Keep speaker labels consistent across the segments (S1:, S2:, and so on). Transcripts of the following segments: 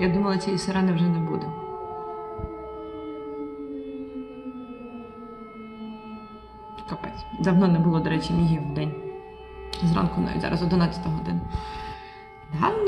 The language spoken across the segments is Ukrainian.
S1: Я думала, цієї сирени вже не буде. Капець. Давно не було, до речі, мігів в день. Зранку навіть зараз 11 годин. Давно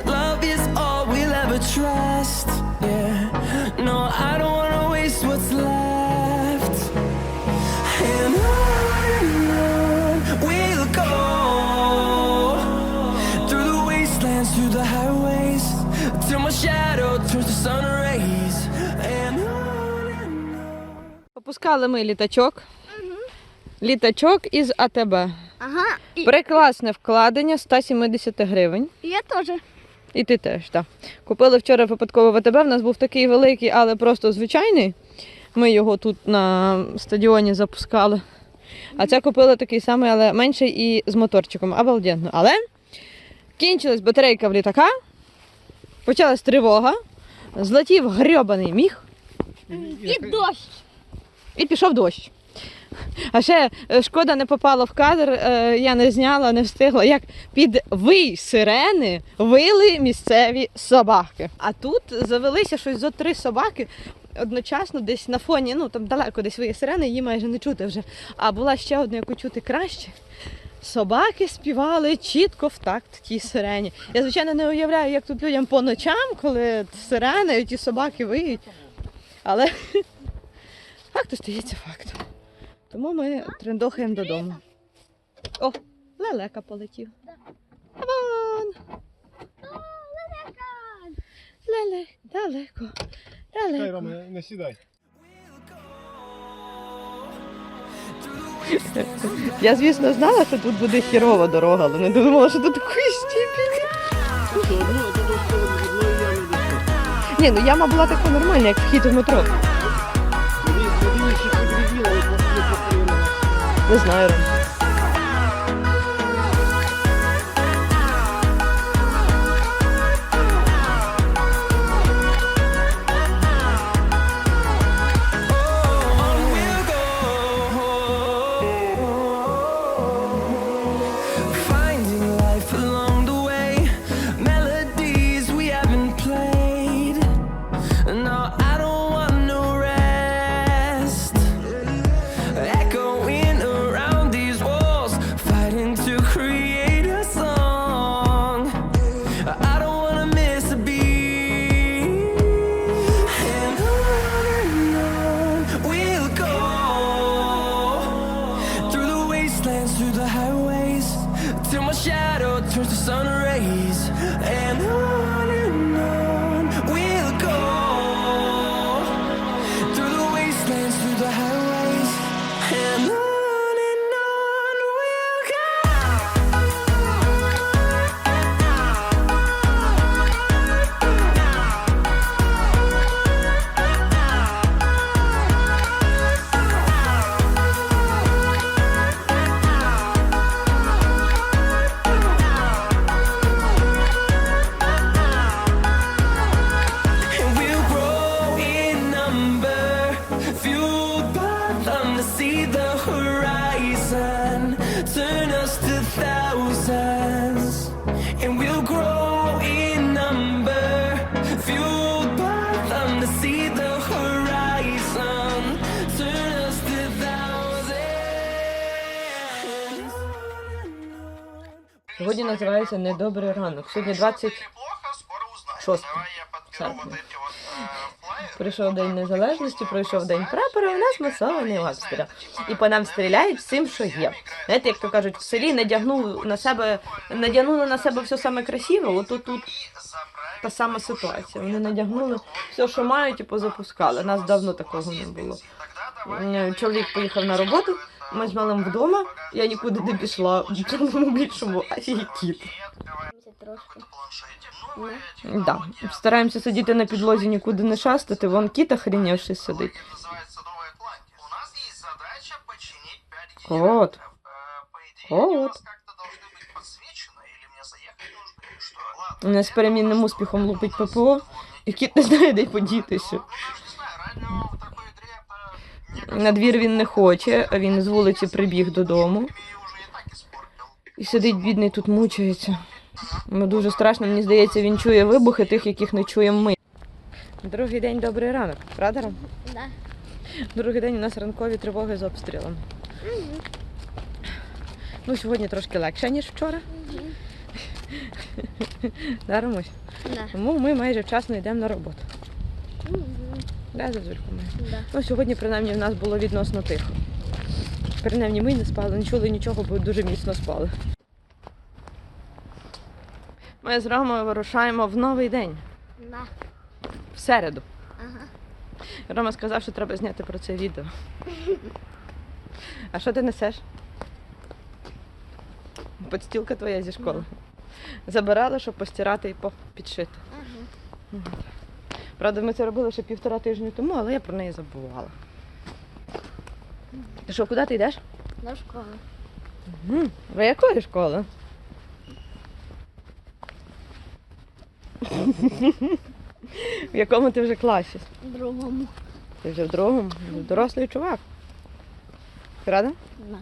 S2: on.
S1: Ми літачок. Літачок із АТБ.
S3: Ага, і,
S1: Прекрасне вкладення 170 гривень.
S3: і я теж.
S1: І ти теж, так. Купили вчора випадково в АТБ. У нас був такий великий, але просто звичайний. Ми його тут на стадіоні запускали. А це купили такий самий, але менший і з моторчиком. Обалденно. Але кінчилась батарейка в літака, почалась тривога, злетів грьобаний міг
S3: І дощ.
S1: І пішов дощ. А ще е, шкода не попала в кадр, е, я не зняла, не встигла, як під вий сирени вили місцеві собаки. А тут завелися щось зо три собаки одночасно десь на фоні, ну там далеко десь виє сирени, її майже не чути вже. А була ще одна, яку чути краще. Собаки співали чітко в такт тій сирені. Я, звичайно, не уявляю, як тут людям по ночам, коли сирени ті собаки виють. Але факт остається фактом. Тому ми трендохаємо додому. О, лелека полетів. А Вон! Леле, далеко. Далеко.
S4: Рома, не- сідай.
S1: Я, звісно, знала, що тут буде хірова дорога, але не думала, що тут такої
S4: цього.
S1: Ні, ну яма була така нормальна, як вхід у метро.
S4: Не
S1: знаю. Сьогодні називається Недобрий ранок. Сьогодні 26 серпня. Прийшов День Незалежності, пройшов День прапора, у нас масований обстріл. І по нам стріляють всім, що є. Знаєте, як то кажуть, в селі надягнули на себе, надягнули на себе все саме красиве, от тут, тут та сама ситуація. Вони надягнули все, що мають, і позапускали. Нас давно такого не було. Е, Чоловік поїхав на роботу, Ми з малим вдома, я нікуди не пішла. В цьому більшому, є кіт. Да. Стараємося сидіти на підлозі, нікуди не шастати, вон кіт охренівший сидить. Кот. Кот. У нас з перемінним успіхом лупить ППО, і кіт не знає, де подітися. На двір він не хоче, а він з вулиці прибіг додому. І сидить бідний тут мучається. Ну, дуже страшно, мені здається, він чує вибухи тих, яких не чуємо ми. Другий день добрий ранок, правда? Ром?
S3: Да.
S1: Другий день у нас ранкові тривоги з обстрілом. Ну, сьогодні трошки легше, ніж вчора. Да, Ромусь?
S3: Да.
S1: Тому ми майже вчасно йдемо на роботу. Да, зазульку ми.
S3: Да.
S1: Ну, сьогодні, принаймні, в нас було відносно тихо. Принаймні, ми не спали, не чули нічого, бо дуже міцно спали. Ми з Ромою вирушаємо в новий день,
S3: Да.
S1: в середу.
S3: Ага.
S1: Рома сказав, що треба зняти про це відео. А що ти несеш? Подстілка твоя зі школи. Забирала, щоб постирати і підшити.
S3: Ага.
S1: Правда, ми це робили ще півтора тижні тому, але я про неї забувала. Ти що, куди ти йдеш?
S3: До школи.
S1: Угу. Ви якої школи? В якому ти вже класі?
S3: В Другому.
S1: Ти вже в другому, дорослий чувак. Рада?
S3: Да.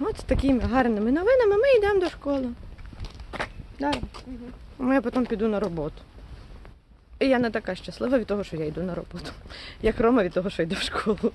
S1: От з такими гарними новинами ми йдемо до школи. Да. А я потім піду на роботу. І я не така щаслива від того, що я йду на роботу. Як Рома від того, що йде в школу.